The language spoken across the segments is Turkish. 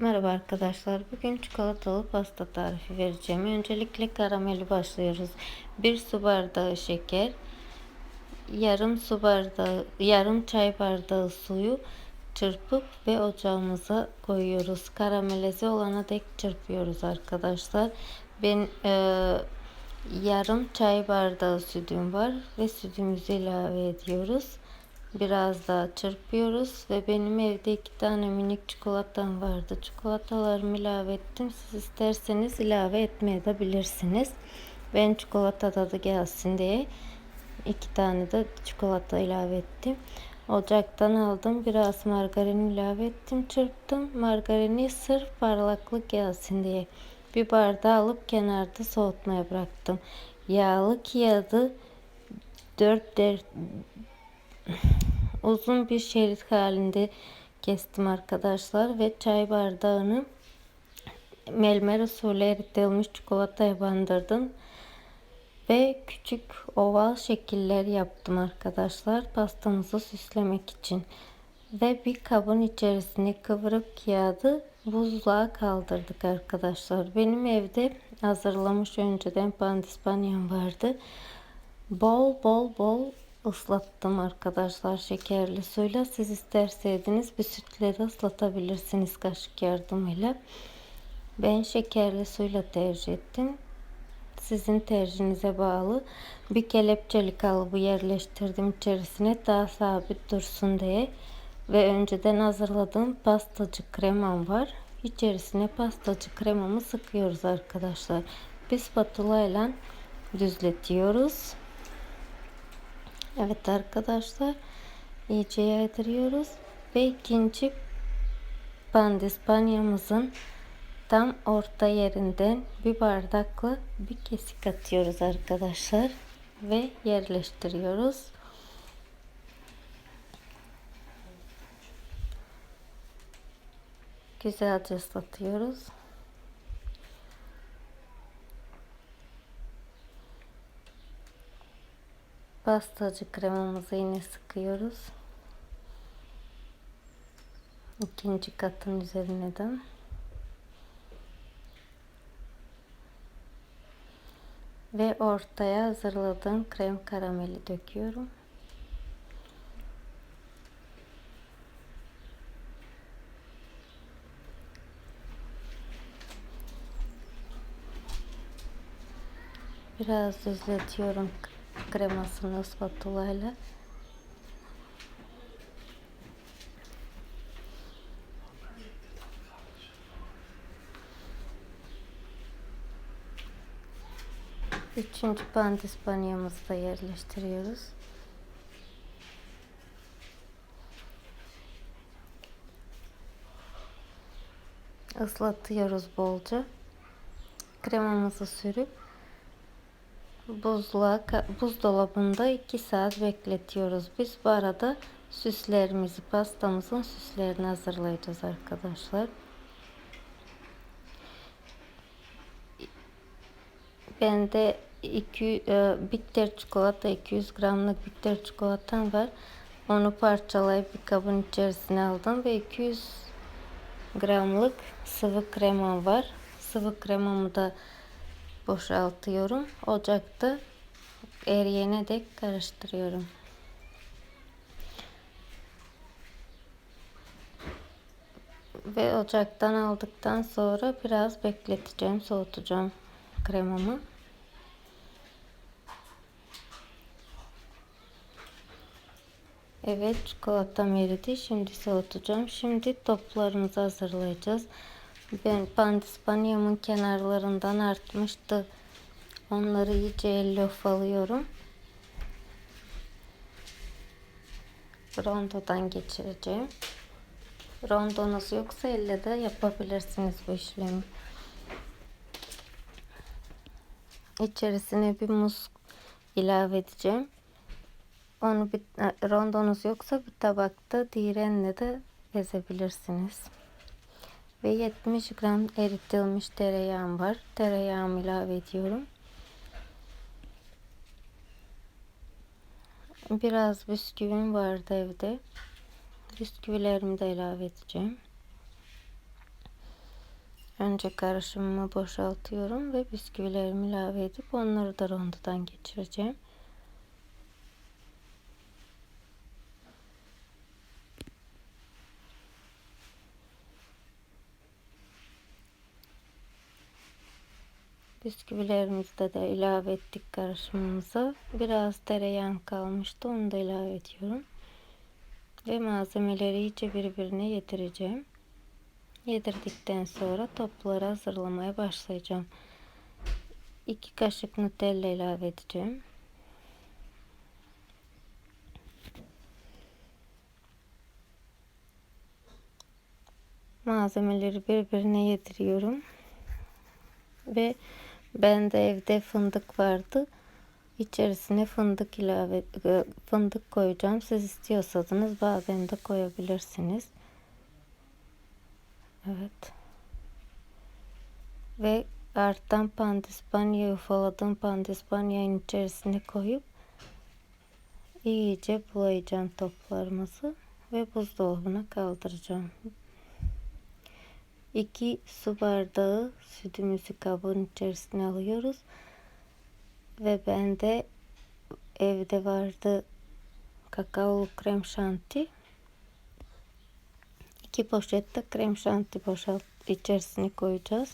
Merhaba arkadaşlar. Bugün çikolatalı pasta tarifi vereceğim. Öncelikle karameli başlıyoruz. 1 su bardağı şeker, yarım su bardağı, yarım çay bardağı suyu çırpıp ve ocağımıza koyuyoruz. Karamelize olana dek çırpıyoruz arkadaşlar. Ben e, yarım çay bardağı sütüm var ve sütümüzü ilave ediyoruz. Biraz daha çırpıyoruz ve benim evde iki tane minik çikolatam vardı. Çikolatalarımı ilave ettim. Siz isterseniz ilave etmeye de bilirsiniz. Ben çikolata tadı gelsin diye iki tane de çikolata ilave ettim. Ocaktan aldım. Biraz margarin ilave ettim. Çırptım. Margarini sırf parlaklık gelsin diye. Bir bardağı alıp kenarda soğutmaya bıraktım. Yağlı kağıdı 4 der uzun bir şerit halinde kestim arkadaşlar ve çay bardağını melmer usulü eritilmiş çikolataya bandırdım ve küçük oval şekiller yaptım arkadaşlar pastamızı süslemek için ve bir kabın içerisine kıvırıp kağıdı buzluğa kaldırdık arkadaşlar. Benim evde hazırlamış önceden pandispanyam vardı. Bol bol bol ıslattım arkadaşlar şekerli suyla. Siz isterseydiniz bir sütle de ıslatabilirsiniz kaşık yardımıyla. Ben şekerli suyla tercih ettim. Sizin tercihinize bağlı. Bir kelepçeli kalıbı yerleştirdim içerisine daha sabit dursun diye. Ve önceden hazırladığım pastacı kremam var. İçerisine pastacı kremamı sıkıyoruz arkadaşlar. Biz spatula ile düzletiyoruz. Evet arkadaşlar iyice yaydırıyoruz ve ikinci pandispanyamızın tam orta yerinden bir bardakla bir kesik atıyoruz arkadaşlar ve yerleştiriyoruz. Güzelce ıslatıyoruz. Pastacı kremamızı yine sıkıyoruz. İkinci katın üzerine de. Ve ortaya hazırladığım krem karameli döküyorum. Biraz düzletiyorum kremasını spatula ile. Üçüncü pandispanyamızı da yerleştiriyoruz. Islatıyoruz bolca. Kremamızı sürüp buzluğa buzdolabında 2 saat bekletiyoruz. Biz bu arada süslerimizi pastamızın süslerini hazırlayacağız arkadaşlar. Bende 2 e, bitter çikolata 200 gramlık bitter çikolatam var. Onu parçalayıp bir kabın içerisine aldım ve 200 gramlık sıvı kremam var. Sıvı kremamı da boşaltıyorum. Ocakta eriyene dek karıştırıyorum. Ve ocaktan aldıktan sonra biraz bekleteceğim, soğutacağım kremamı. Evet çikolatam eridi. Şimdi soğutacağım. Şimdi toplarımızı hazırlayacağız. Ben pandispanyamın kenarlarından artmıştı. Onları iyice elle ufalıyorum. Rondodan geçireceğim. Rondonuz yoksa elle de yapabilirsiniz bu işlemi. İçerisine bir muz ilave edeceğim. Onu bir rondonuz yoksa bir tabakta direnle de ezebilirsiniz ve 70 gram eritilmiş tereyağım var. Tereyağımı ilave ediyorum. Biraz bisküvim vardı evde. Bisküvilerimi de ilave edeceğim. önce karışımımı boşaltıyorum ve bisküvilerimi ilave edip onları da rondodan geçireceğim. Bisküvilerimizi de, de ilave ettik karışımımıza. Biraz tereyağı kalmıştı. Onu da ilave ediyorum. Ve malzemeleri iyice birbirine yedireceğim. Yedirdikten sonra topları hazırlamaya başlayacağım. 2 kaşık Nutella ilave edeceğim. Malzemeleri birbirine yediriyorum. Ve ben de evde fındık vardı. İçerisine fındık ilave e, fındık koyacağım. Siz istiyorsanız badem de koyabilirsiniz. Evet. Ve arttan pandispanya ufaladığım pandispanyanın içerisine koyup iyice bulayacağım toplarımızı ve buzdolabına kaldıracağım. 2 su bardağı sütümüzü kabın içerisine alıyoruz. Ve bende evde vardı kakaolu krem şanti. 2 poşette krem şanti boşalt içerisine koyacağız.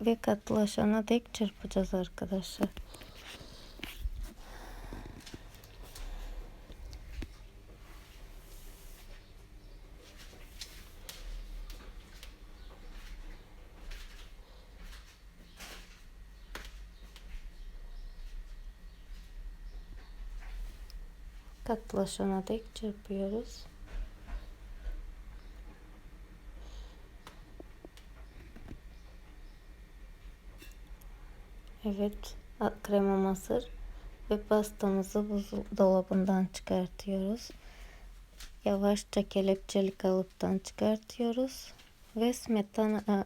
Ve katılaşana dek çırpacağız arkadaşlar. Katlaşana dek çırpıyoruz. Evet, krema hazır ve pastamızı buzdolabından çıkartıyoruz. Yavaşça kelepçeli kalıptan çıkartıyoruz ve smetana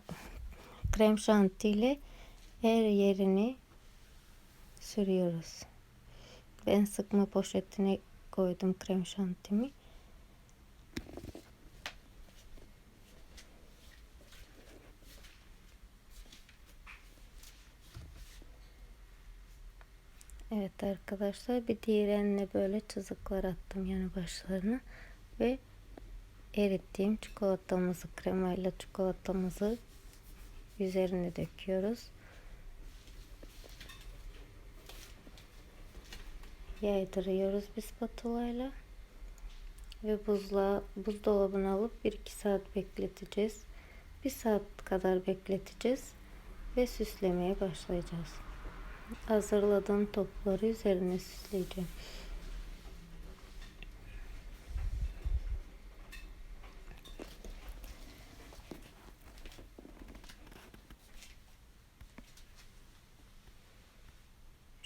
krem şanti her yerini sürüyoruz. Ben sıkma poşetine koydum krem şantimi. Evet arkadaşlar bir diğerine böyle çizikler attım yani başlarına ve erittiğim çikolatamızı kremayla çikolatamızı üzerine döküyoruz. Yaydırıyoruz biz spatulayla ve buzla buzdolabına alıp 1-2 saat bekleteceğiz. 1 saat kadar bekleteceğiz ve süslemeye başlayacağız. Hazırladığım topları üzerine süsleyeceğim.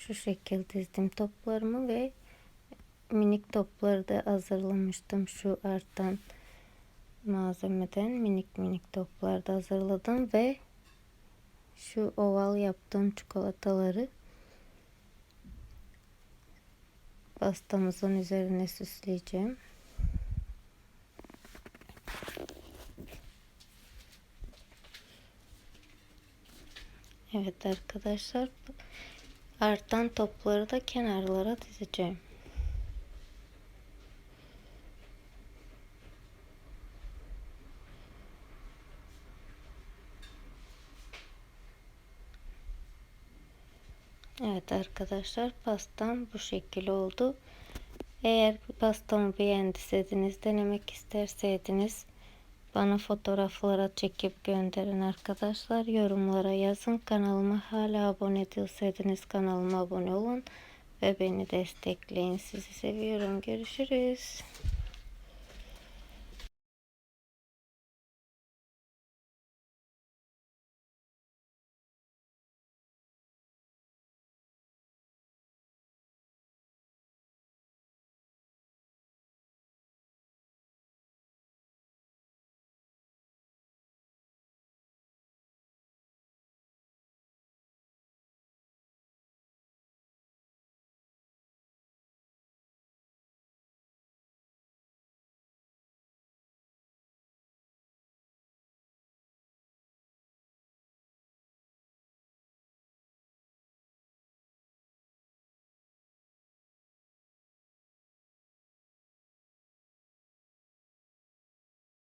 Şu şekilde dizdim toplarımı ve minik topları da hazırlamıştım şu artan malzemeden minik minik toplar da hazırladım ve şu oval yaptığım çikolataları pastamızın üzerine süsleyeceğim. Evet arkadaşlar Artan topları da kenarlara dizeceğim. Evet arkadaşlar pastam bu şekil oldu. Eğer pastamı beğendiyseniz denemek isterseydiniz bana fotoğraflara çekip gönderin arkadaşlar. Yorumlara yazın. Kanalıma hala abone değilseniz kanalıma abone olun. Ve beni destekleyin. Sizi seviyorum. Görüşürüz.